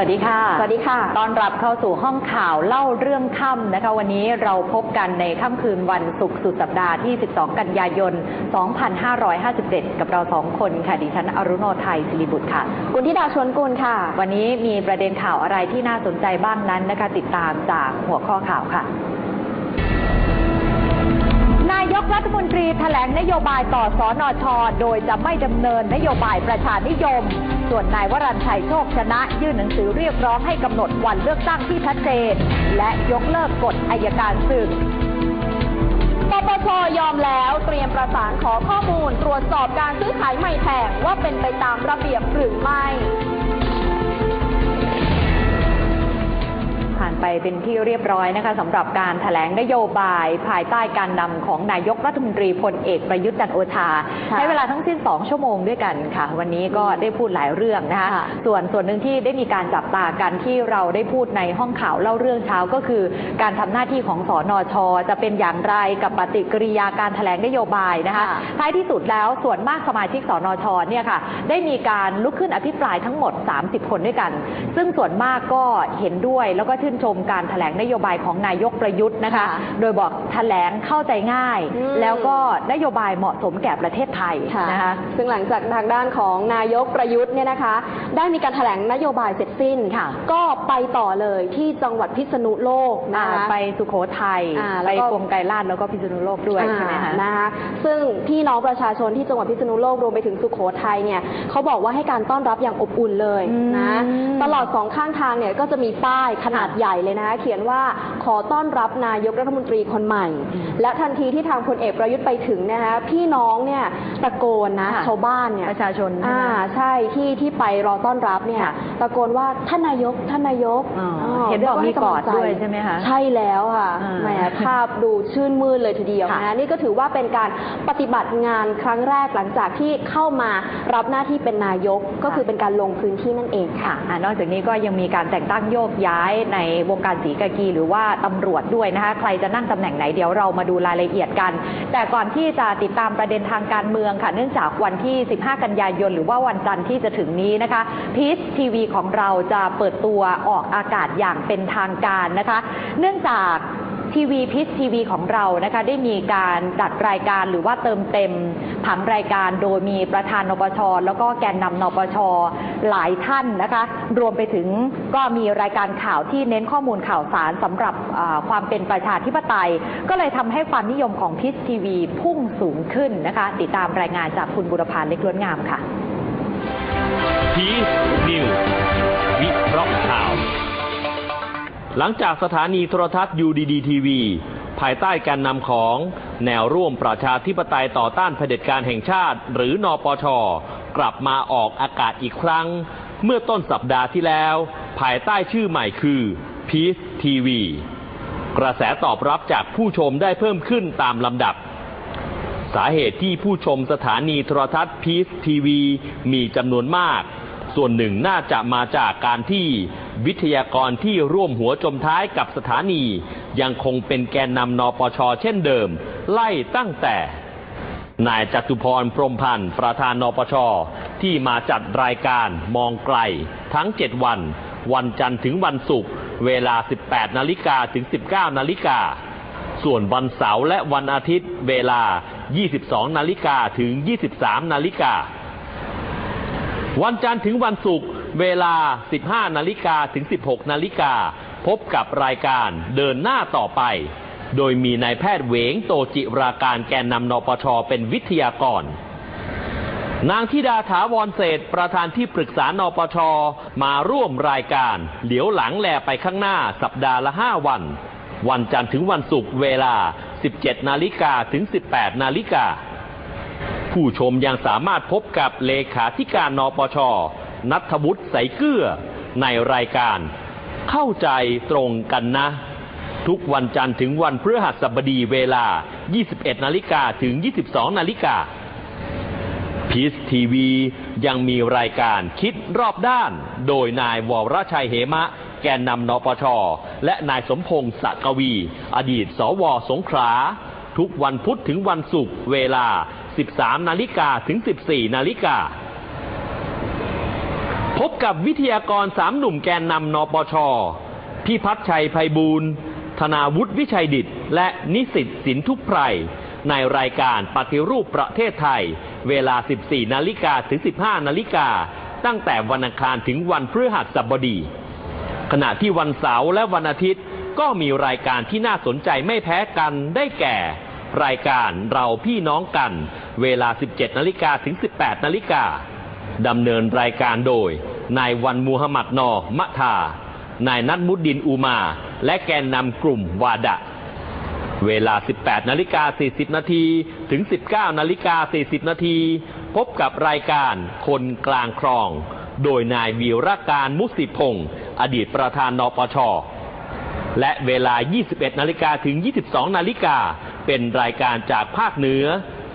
วัสดีค่ะ สวัสดีค่ะ ต้อนรับเข้าสู่ห้องข่าวเล่าเรื่องค่ำนะคะ วันนี้เราพบกันในค่ำคืนวันศุกร์สุดสัปดาห์ที่ 12 กันยายน 2557 กับเราสองคนค่ะ ดิฉันอรุโนไทยศิริบุตรค่ะ คุณธิดาชวนกุลค่ะ วันนี้มีประเด็นข่าวอะไรที่น่าสนใจบ้างนั้นนะคะ ติดตามจากหัวข้อข่าวค่ะนายกรัฐมนตรีแถลงนโยบายต่อสอนอชอโดยจะไม่ดำเนินนโยบายประชานิยม ส่วนนายวรัญชัยโชคชนะ ยื่นหนังสือเรียกร้องให้กำหนดวันเลือกตั้งที่ชัดเจน และยกเลิกกฎอายการศึกปปชยอมแล้วเตรียมประสานขอข้อมูลตรวจสอบการซื้อขายไม่แพงว่าเป็นไปตามระเบียบหรือไม่ ไปเป็นที่เรียบร้อยนะคะสำหรับการถแถลงนโยบายภายใต้การนำของนายกรัฐมนตรีพลเอกประยุทธ์จันทร์โอชาค่ะใช้เวลาทั้งสิ้น 2 ชั่วโมงด้วยกันค่ะ วันนี้ก็ได้พูดหลายเรื่องนะคะค่ะส่วนส่วนหนึ่งที่ได้มีการจับตากันที่เราได้พูดในห้องข่าวเล่าเรื่องเช้าก็คือ การทำหน้าที่ของสอนอชจะเป็นอย่างไรกับปฏิกิริยาการถแถลงนโยบายนะคะค่ะท้ายที่สุดแล้วส่วนมากสมาชิกสนชเนี่ยค่ะได้มีการลุกขึ้นอภิปรายทั้งหมด 30 คนด้วยกัน ซึ่งส่วนมากก็เห็นด้วยแล้วก็ชื่นชมการแถลงนโยบายของนายกประยุทธ์นะคะค่ะโดยบอกแถลงเข้าใจง่ายอืมแล้วก็นโยบายเหมาะสมแก่ประเทศไทยค่ะนะคะซึ่งหลังจากทางด้านของนายกประยุทธ์เนี่ยนะคะ ได้มีการแถลงนโยบายเสร็จสิ้นค่ะ ก็ไปต่อเลยที่จังหวัดพิษณุโลกนะอ่าคะไปสุโขทัยอ่าแล้ไปวก็กรมไกรลาดแล้วก็พิษณุโลกด้วยใช่ไหมคะอ่านะคะซึ่งพี่น้องประชาชนที่จังหวัดพิษณุโลกรวมไปถึงสุโขทัยเนี่ยเขาบอกว่าให้การต้อนรับอย่างอบอุ่นเลยนะอืมตลอดสองข้างทางเนี่ยก็จะมีป้ายขนาดค่ะใหญ่เลยนะคะเขียนว่าขอต้อนรับนายกรัฐมนตรีคนใหม่อืมและทันทีที่ทางพลเอกประยุทธ์ไปถึงนะคะพี่น้องเนี่ยตะโกนนะค่ะชาวบ้านเนี่ยประชาชนใช่อ่าไหมใช่ที่ที่ไปรอต้อนรับเนี่ยค่ะตะโกนว่าท่านนายกท่านนายกอ๋ออ๋อเห็นบอกมีกอดเรีว่าให้ำลังใจด้วยใช่ไหมคะใช่แล้วค่ะอ่าแหมภาพดูชื่นมื่นเลยทีเดียวค่ะนะนี่ก็ถือว่าเป็นการปฏิบัติงานครั้งแรกหลังจากที่เข้ามารับหน้าที่เป็นนายกก็คือเป็นการลงพื้นที่นั่นเองค่ะค่ะอ่านอกจากนี้ก็ยังมีการแต่งตั้งโยกย้ายในวงการสีกากีหรือว่าตำรวจด้วยนะคะ ใครจะนั่งตำแหน่งไหนเดี๋ยวเรามาดูรายละเอียดกัน แต่ก่อนที่จะติดตามประเด็นทางการเมืองค่ะ เนื่องจากวันที่ 15 กันยายน หรือว่าวันจันทร์ที่จะถึงนี้นะคะพีชทีวีของเราจะเปิดตัวออกอากาศอย่างเป็นทางการนะคะ เนื่องจาก ทีวีพิษทีวีของเรานะคะได้มีการจัดรายการหรือว่าเติมเต็มผังรายการโดยมีประธานนปช แล้วก็แกนนำนปช หลายท่านนะคะ รวมไปถึงก็มีรายการข่าวที่เน้นข้อมูลข่าวสารสำหรับความเป็นประชาธิปไตย ก็เลยทำให้ความนิยมของพิษทีวีพุ่งสูงขึ้นนะคะ ติดตามรายงานจากคุณบุรพานเล็กล้วนงามค่ะพีนิววิเคราะห์ข่าว หลังจากสถานีโทรทัศน์ UDD TV ภายใต้การนำของแนวร่วมประชาธิปไตยต่อต้านเผด็จการแห่งชาติ หรือนอปช กลับมาออกอากาศอีกครั้ง เมื่อต้นสัปดาห์ที่แล้ว ภายใต้ชื่อใหม่คือ Peace TV กระแสตอบรับจากผู้ชมได้เพิ่มขึ้นตามลำดับ สาเหตุที่ผู้ชมสถานีโทรทัศน์พีซทีวีมีจำนวนมาก ส่วนหนึ่งน่าจะมาจากการที่ วิทยากรที่ร่วมหัวจมท้ายกับสถานี ยังคงเป็นแกนนำนปชเช่นเดิม ไล่ตั้งแต่นายจตุพรพรหมพันธ์ประธานนปช ที่มาจัดรายการมองไกล ทั้ง 7 วัน วันจันทร์ถึงวันศุกร์เวลา 18 นาฬิกาถึง 19 นาฬิกา ส่วนวันเสาร์และวันอาทิตย์ เวลา 22 นาฬิกาถึง 23 นาฬิกา วันจันทร์ถึงวันศุกร์ เวลา 15 นาฬิกาถึง 16 นาฬิกา พบกับรายการเดินหน้าต่อไป โดยมีนายแพทย์เวงโตจิราการแกนนำนปชเป็นวิทยากร นางธิดาถาวรเศษประธานที่ปรึกษานปชมาร่วมรายการ เหลียวหลังแลไปข้างหน้าสัปดาห์ละ 5 วัน วันจันทร์ถึงวันศุกร์เวลา 17 นาฬิกาถึง 18 นาฬิกาผู้ชมยังสามารถพบกับเลขาธิการนปช นัทวุฒิใสเกื้อในรายการ เข้าใจตรงกันนะ ทุกวันจันทร์ถึงวันพฤหัสบดีเวลา 21 นาฬิกาถึง 22 นาฬิกาพีซทีวียังมีรายการคิดรอบด้าน โดยนายวรชัยเหมะ แกนนำนปช และนายสมพงษ์สกวี อดีตสวสงขลาทุกวันพุธถึงวันศุกร์เวลา 13 นาฬิกาถึง 14 นาฬิกา พบกับวิทยากรสามหนุ่มแกนนำนปช พี่พัฒชัยไพบูลย์ธนาวุฒิวิชัยดิต และนิสิตสินทุพไพรในรายการปฏิรูปประเทศไทย เวลา 14 นาฬิกาถึง 15 นาฬิกา ตั้งแต่วันอังคารถึงวันพฤหัสบดี ขณะที่วันเสาร์และวันอาทิตย์ก็มีรายการที่น่าสนใจไม่แพ้กันได้แก่ รายการเราพี่น้องกัน เวลา 17 นาฬิกาถึง 18 นาฬิกาดำเนินรายการโดย นายวันมูฮัมหมัดนอมะทานายนัทมุดดินอูมา และแกนนำกลุ่มวาดะ เวลา 18 นาฬิกา 40 นาทีถึง 19 นาฬิกา 40 นาทีพบกับรายการคนกลางคลอง โดยนายวีรการมุสิพงศ์อดีตประธานนปช และเวลา 21 นาฬิกาถึง 22 นาฬิกาเป็นรายการจากภาคเหนือ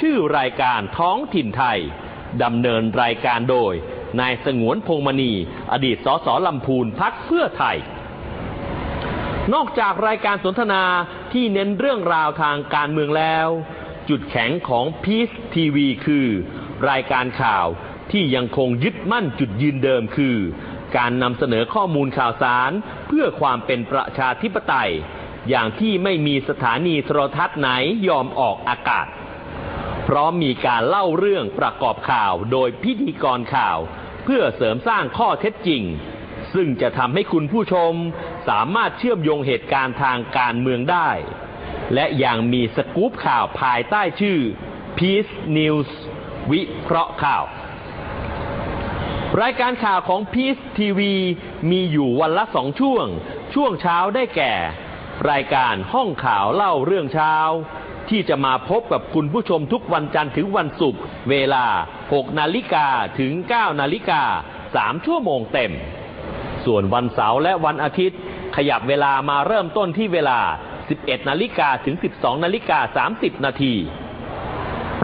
ชื่อรายการท้องถิ่นไทยดำเนินรายการโดย นายสงวนพงมณี อดีตสสลำพูนพักเพื่อไทย นอกจากรายการสนทนาที่เน้นเรื่องราวทางการเมืองแล้ว จุดแข็งของ Peace TV คือ รายการข่าวที่ยังคงยึดมั่นจุดยืนเดิมคือ การนำเสนอข้อมูลข่าวสารเพื่อความเป็นประชาธิปไตย อย่างที่ไม่มีสถานีโทรทัศน์ไหนยอมออกอากาศ พร้อมมีการเล่าเรื่องประกอบข่าวโดยพิธีกรข่าว เพื่อเสริมสร้างข้อเท็จจริง ซึ่งจะทำให้คุณผู้ชมสามารถเชื่อมโยงเหตุการณ์ทางการเมืองได้ และยังมีสกู๊ปข่าวภายใต้ชื่อ Peace News วิเคราะห์ข่าว รายการข่าวของ Peace TV มีอยู่วันละสองช่วง ช่วงเช้าได้แก่ รายการห้องข่าวเล่าเรื่องเช้า ที่จะมาพบกับคุณผู้ชมทุกวันจันทร์ถึงวันศุกร์เวลา 6 นาฬิกาถึง 9 นาฬิกา 3 ชั่วโมงเต็ม ส่วนวันเสาร์และวันอาทิตย์ ขยับเวลามาเริ่มต้นที่เวลา 11 นาฬิกาถึง 12 นาฬิกา 30 นาที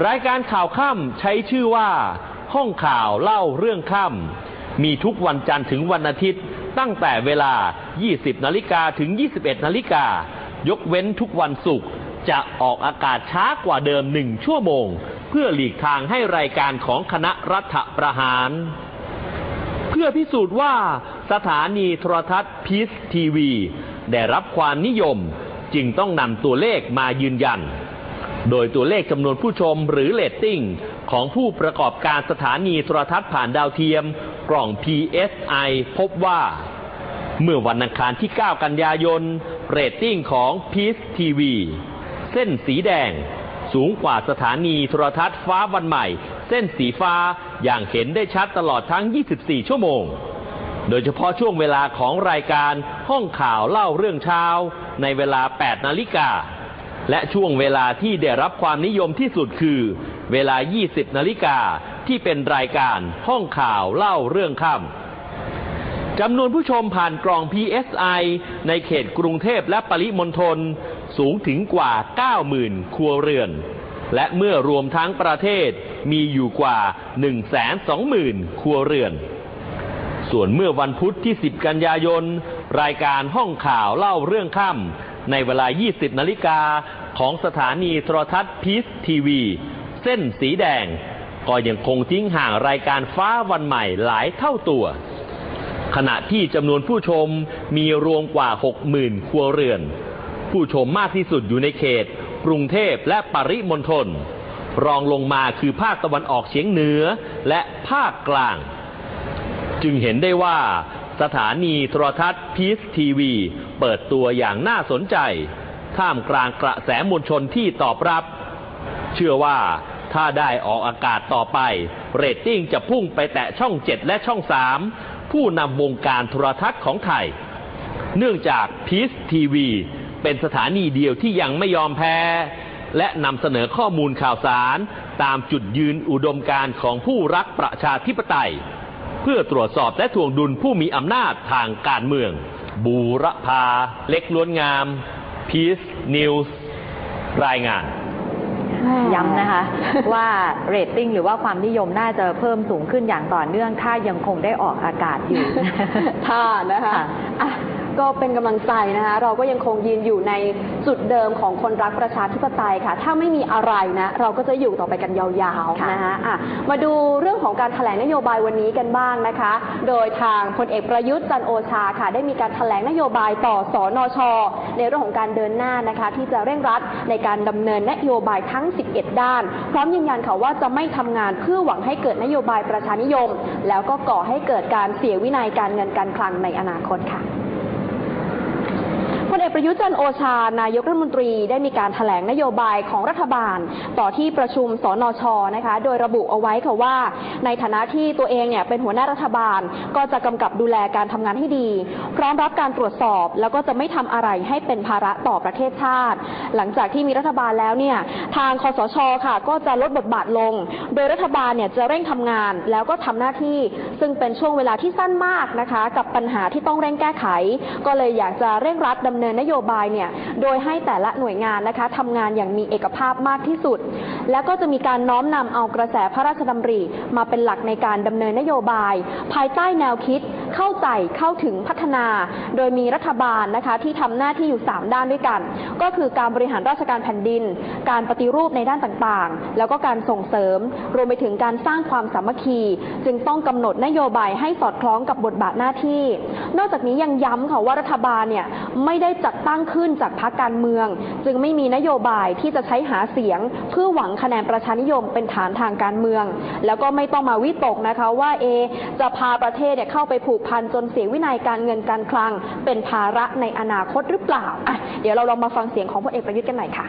รายการข่าวค่ำใช้ชื่อว่า ห้องข่าวเล่าเรื่องค่ำมีทุกวันจันทร์ถึงวันอาทิตย์ ตั้งแต่เวลา 20 นาฬิกาถึง 21 นาฬิกายกเว้นทุกวันศุกร์ จะออกอากาศช้ากว่าเดิมหนึ่งชั่วโมง เพื่อหลีกทางให้รายการของคณะรัฐประหาร เพื่อพิสูจน์ว่าสถานีโทรทัศน์พีซทีวี ได้รับความนิยมจึงต้องนำตัวเลขมายืนยัน โดยตัวเลขจำนวนผู้ชมหรือเลตติ้งของผู้ประกอบการสถานีโทรทัศน์ผ่านดาวเทียม กล่อง PSI พบว่า เมื่อวันอังคารที่ 9 กันยายน เรตติ้งของ Peace TV เส้นสีแดง สูงกว่าสถานีโทรทัศน์ฟ้าวันใหม่ เส้นสีฟ้าอย่างเห็นได้ชัดตลอดทั้ง 24 ชั่วโมง โดยเฉพาะช่วงเวลาของรายการห้องข่าวเล่าเรื่องเช้า ในเวลา 8 นาฬิกา และช่วงเวลาที่ได้รับความนิยมที่สุดคือ เวลา 20 นาฬิกาที่เป็นรายการห้องข่าวเล่าเรื่องค่ำจำนวนผู้ชมผ่านกล่อง PSI ในเขตกรุงเทพและปริมณฑล สูงถึงกว่า 90,000 ครัวเรือน และเมื่อรวมทั้งประเทศมีอยู่กว่า 120,000 ครัวเรือน ส่วนเมื่อวันพุธที่ 10 กันยายน รายการห้องข่าวเล่าเรื่องค่ำในเวลา 20 นาฬิกาของสถานีโทรทัศน์พีซทีวี เส้นสีแดง ก็ยังคงทิ้งห่างรายการฟ้าวันใหม่หลายเท่าตัวขณะที่จำนวนผู้ชมมีรวมกว่า 60,000 ครัวเรือน ผู้ชมมากที่สุดอยู่ในเขต กรุงเทพและปริมณฑลรองลงมาคือภาคตะวันออกเฉียงเหนือและภาคกลาง จึงเห็นได้ว่าสถานีโทรทัศน์พีซทีวี เปิดตัวอย่างน่าสนใจ ท่ามกลางกระแสมวลชนที่ตอบรับ เชื่อว่าถ้าได้ออกอากาศต่อไป เรตติ้งจะพุ่งไปแตะช่อง 7 และช่อง 3 ผู้นำวงการโทรทัศน์ของไทย เนื่องจากพีซทีวี เป็นสถานีเดียวที่ยังไม่ยอมแพ้ และนำเสนอข้อมูลข่าวสาร ตามจุดยืนอุดมการณ์ของผู้รักประชาธิปไตย เพื่อตรวจสอบและทวงดุลผู้มีอำนาจทางการเมือง บูรพา เล็กล้วนงาม Peace News รายงานย้ำนะคะ ว่าเรตติ้งหรือว่าความนิยมน่าจะเพิ่มสูงขึ้นอย่างต่อเนื่อง ถ้ายังคงได้ออกอากาศอยู่ท่านะคะค่ะอะ ก็เป็นกำลังใจนะคะ เราก็ยังคงยืนอยู่ในจุดเดิมของคนรักประชาธิปไตยค่ะ ถ้าไม่มีอะไรนะ เราก็จะอยู่ต่อไปกันยาวๆนะคะอะมาดูเรื่องของการแถลงนโยบายวันนี้กันบ้างนะคะ โดยทางพลเอกประยุทธ์จันทร์โอชาค่ะ ได้มีการแถลงนโยบายต่อสอนช ในเรื่องของการเดินหน้านะคะ ที่จะเร่งรัดในการดำเนินนโยบายทั้ง 11 ด้าน พร้อมยืนยันค่ะว่าจะไม่ทำงานเพื่อหวังให้เกิดนโยบายประชานิยม แล้วก็ก่อให้เกิดการเสียวินัยการเงินการคลังในอนาคตค่ะ พลเอกประยุทธ์จันโอชา นายกรัฐมนตรีได้มีการถแถลงนโยบายของรัฐบาล ต่อที่ประชุมสนชนะคะ โดยระบุเอาไว้ค่ะว่า ในฐานะที่ตัวเองเนี่ยเป็นหัวหน้ารัฐบาล ก็จะกำกับดูแลการทำงานให้ดี พร้อมรับการตรวจสอบ แล้วก็จะไม่ทำอะไรให้เป็นภาระต่อประเทศชาติ หลังจากที่มีรัฐบาลแล้วเนี่ยทางคอสชค่ะ ก็จะลดบทบาทลง โดยรัฐบาลเนี่ยจะเร่งทำงาน แล้วก็ทำหน้าที่ซึ่งเป็นช่วงเวลาที่สั้นมากนะคะ กับปัญหาที่ต้องเร่งแก้ไข ก็เลยอยากจะเร่งรัดดำเนินนโยบายเนี่ยโดยให้แต่ละหน่วยงานนะคะทำงานอย่างมีเอกภาพมากที่สุด แล้วก็จะมีการน้อมนำเอากระแสพระราชดำริ มาเป็นหลักในการดำเนินนโยบาย ภายใต้แนวคิด เข้าใจเข้าถึงพัฒนา โดยมีรัฐบาลนะคะที่ทำหน้าที่อยู่ 3 ด้านด้วยกัน ก็คือการบริหารราชการแผ่นดิน การปฏิรูปในด้านต่างๆ แล้วก็การส่งเสริม รวมไปถึงการสร้างความสามัคคี จึงต้องกำหนดนโยบายให้สอดคล้องกับบทบาทหน้าที่ นอกจากนี้ยังย้ำค่ะว่ารัฐบาลเนี่ยไม่ได้จัดตั้งขึ้นจากพรรคการเมือง จึงไม่มีนโยบายที่จะใช้หาเสียง เพื่อหวังคะแนนประชานิยมเป็นฐานทางการเมือง แล้วก็ไม่ต้องมาวิตกนะคะว่าเอจะพาประเทศเนี่ยเข้าไปผูกพันจนเสียวินัยการเงินการคลัง เป็นภาระในอนาคตหรือเปล่าอะเดี๋ยวเราลองมาฟังเสียงของพลเอกประยุทธ์กันหน่อยค่ะ